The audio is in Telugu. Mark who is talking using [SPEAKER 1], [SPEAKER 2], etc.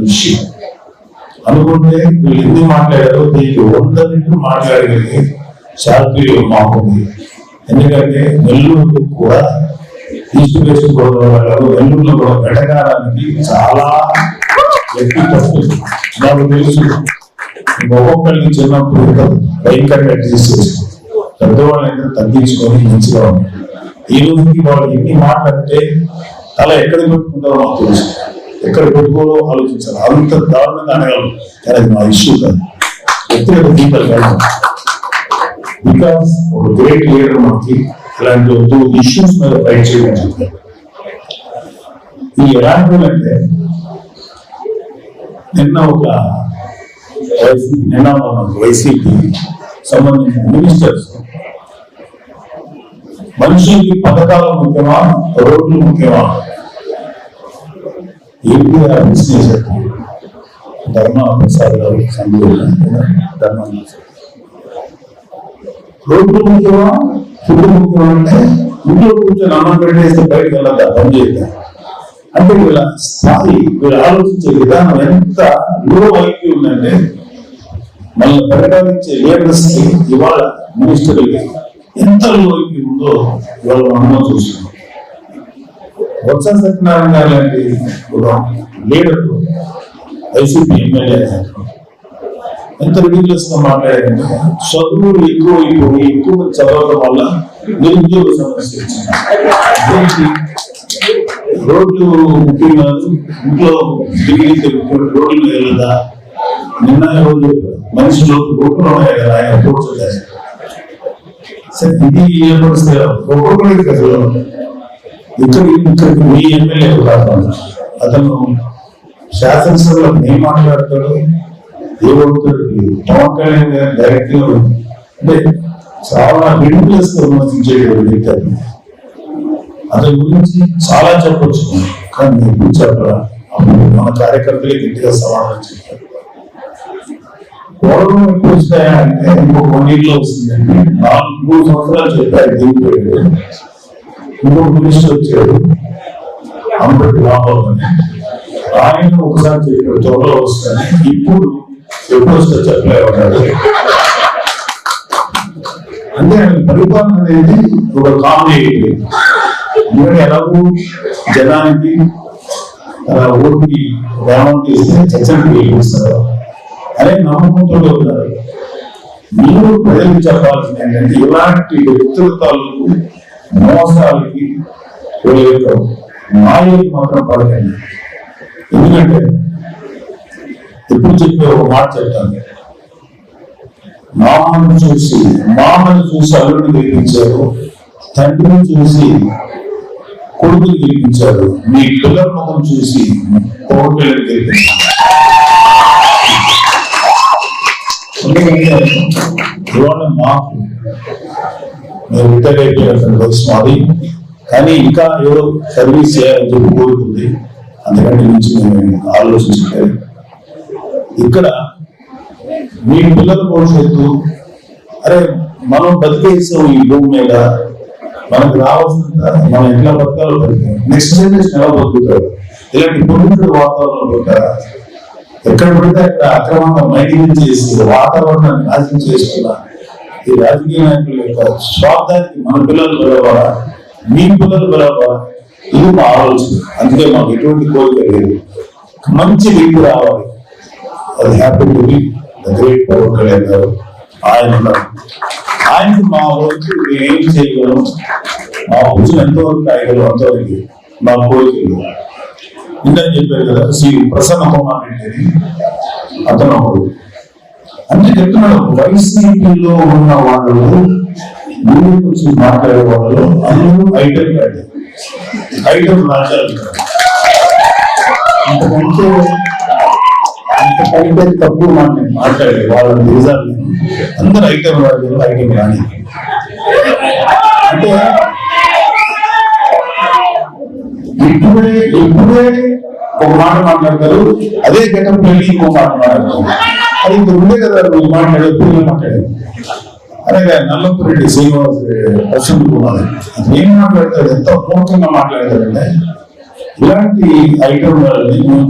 [SPEAKER 1] విషయం. అనుకుంటే వీళ్ళు ఎన్ని మాట్లాడారో దీనికి వంద రెట్లు మాట్లాడగలిగే శాస్త్రీయులు మాకుంది ఎందుకంటే నెల్లూరు కూడా ఈస్ట్ వెస్ట్ గోదావరి నెల్లూరులో కూడా వెటకారానికి చాలా ఎక్కువ తక్కువ నాకు తెలుసు. ఒక్కొక్కరికి చిన్నప్పుడు భయంకరంగా తీసేసి పెద్దవాళ్ళని తగ్గించుకొని మంచిగా ఉంది ఈ రోజుకి వాళ్ళు ఎన్ని మాట్లాడితే తల ఎక్కడ పెట్టుకుంటారో మాకు తెలుసు. ఎక్కడ పెట్టుకోవాలో ఆలోచించాలి? అంత దారుణంగా అనగలరు కానీ అది మా ఇష్యూ కాదు. వ్యక్తిగత దీపాలు కాదు బికాస్ ఒక గ్రేట్ లీడర్ మనకి ఇలాంటి టూ ఇష్యూస్ మీద ఫైట్ చేయడం చెప్తారు ఈ ఎలాంటి అంటే నిన్న ఒక నిన్న వైసీపీ సంబంధించిన మినిస్టర్స్ మనిషికి పథకాలు ముఖ్యమా? రోడ్లు ముఖ్యమా? ఏపీ బిజినెస్ ధర్మ ప్రసాద్ గారు ధర్మ రోడ్లు ముఖ్యమా? ఫుడ్ ముఖ్యమా అంటే ఇంట్లో కూర్చొని అన్నం పెట్టేస్తే బయటకు వెళ్ళద్దా? పని చేద్దాం అంటే వీళ్ళ స్థాయి వీళ్ళు ఆలోచించే విధానం ఎంత లో ఐక్యూ ఉందంటే మళ్ళీ ప్రకటించే లీడర్స్కి ఇవాళ మినిస్టర్లకి ఎంత లో ఐక్యూ ఉందో ఇవాళ మనం చూస్తున్నాం. బొత్స సత్యనారాయణ గారు లాంటి కూడా లీడర్ వైసీపీ ఎమ్మెల్యే ఎంత రిలీజియస్గా మాట్లాడారంటే చదువులు ఎక్కువ అయిపోయి ఎక్కువ చదవడం వల్ల నిరుద్యోగ సమస్య వచ్చింది. రోడ్లు ముఖ్యంగా ఇంట్లో డిగ్రీ రోడ్లు వెళ్ళదా? నిన్న రోజు మనుషులు రోడ్లు ఉన్నాయి కదా? ఆయన కూర్చోలేదు సరే ఇది ఏ ఒక్కొక్కరికి అసలు ఇక్కడ ఇక్కడ మీ ఎమ్మెల్యే కాదు అతను శాసనసభలో ఏం మాట్లాడతాడు? ఏమవుతాడు? పవన్ కళ్యాణ్ గారు డైరెక్ట్గా అంటే చాలా రిడిక్యులస్గా విమర్శించేటువంటి వ్యక్తి అతని. గురించి చాలా చెప్పొచ్చు. కానీ ఎప్పుడు చెప్పరా అప్పుడు మన కార్యకర్తలే గట్టిగా సమాధానం చెప్పారు. పూర్వం ఎప్పుడు వస్తాయా అంటే ఇంకో కొన్నిట్లో వస్తుందండి. నాలుగు మూడు సంవత్సరాలు చెప్పారు దిగిపోయాడు ఇంకో మినిస్టర్ వచ్చాడు. అంబటి లాభం ఆయన ఒకసారి చెప్పాడు త్వరలో వస్తాను. ఇప్పుడు ఎప్పుడు వస్తా చెప్పలేమన్నాడు అంటే ఆయన పరిపాలన అనేది ఒక కామెడీ. అయిపోయింది ఎందుకంటే ఎలాగో జనానికి ఆ, ఓటుకి అమౌంట్ ఇస్తే చచ్చని వేయిస్తారు అదే నమ్మకంతో ఉన్నారు. మీరు ప్రజలకు చెప్పాల్సింది ఏంటంటే ఇలాంటి వ్యక్తుల తాలూకు మోసాలకి వీళ్ళ యొక్క మాయకి మాత్రం పడకండి. ఎందుకంటే ఎప్పుడు చెప్పే ఒక మాట చెప్తాను. మామను చూసి మామను చూసి అల్లుడిని గెలిపించారు. తండ్రిని చూసి కొడుకుని గెలిపించారు. మీ పిల్లల ముఖం చూసి కోరికలను గెలిపించారు. ఎందుకంటే మాకు మేము రిటైర్ అయిపోయిన వయసు మాది. కానీ ఇంకా ఎవరో సర్వీస్ చేయాలని చెప్పి కోరుకుంది. అందుకని నుంచి నేను ఆలోచించలేదు. ఇక్కడ మీ పిల్లల భవిష్యత్తు అరే మనం బతికేసాం ఈ భూమి మీద. మనకు రావాల్సిన మనం ఎట్లా బతకాలో బతికాం. నెక్స్ట్ జనరేషన్ ఎలా బతుకుతారు ఇలాంటి పొల్యూటెడ్ వాతావరణంలో ఉంటారా? ఎక్కడ పడితే అక్కడ అక్రమంగా మైనింగ్ చేసి వాతావరణాన్ని నాశనం చేసుకున్న ఈ రాజకీయ నాయకుల యొక్క స్వార్థానికి మన పిల్లలు పిలవాలా మీ పిల్లలు పిలవాలా ఇది మా ఆలోచన. అందుకే మాకు ఎటువంటి కోరిక లేదు. మంచి వ్యక్తి రావాలి. అది happy to be great Pawan Kalyan garu. ఆయన ఆయనకి మా వంతు ఏం చేయగలం మా భుజం ఎంతవరకు కాయగలం అంతవరకు మా కోరికలు ఇందని చెప్పారు కదా శ్రీ ప్రసన్న కుమార్ రెడ్డి అతను ఒకడు అంటే చెప్తున్నాడు వైసీపీలో ఉన్న వాళ్ళు ముందు వచ్చి మాట్లాడే వాళ్ళు అందరూ ఐటమ్ కాదు ఐటమ్ మాట్లాడుతున్నారు అంతకంటే అంతకంటే తక్కువ మాట నేను మాట్లాడే వాళ్ళ నిజాలు. నేను. అందరు ఐటమ్ రాజు ఐటమ్ రాని అంటే ఇప్పుడే ఇప్పుడే ఒక మాట మాట్లాడతారు అదే గతం పెళ్ళి ఇంకో మాట మాట్లాడతారు. అది ఇంక ఉండే కదా మాట్లాడే పిల్లలు మాట్లాడేది అలాగే నల్లపురెడ్డి శ్రీనివాస్ ప్రసన్న కుమార్. ఏం మాట్లాడతాడు? ఎంత మూర్ఖంగా మాట్లాడతాడంటే ఇలాంటి ఐటమ్ వాళ్ళని మేము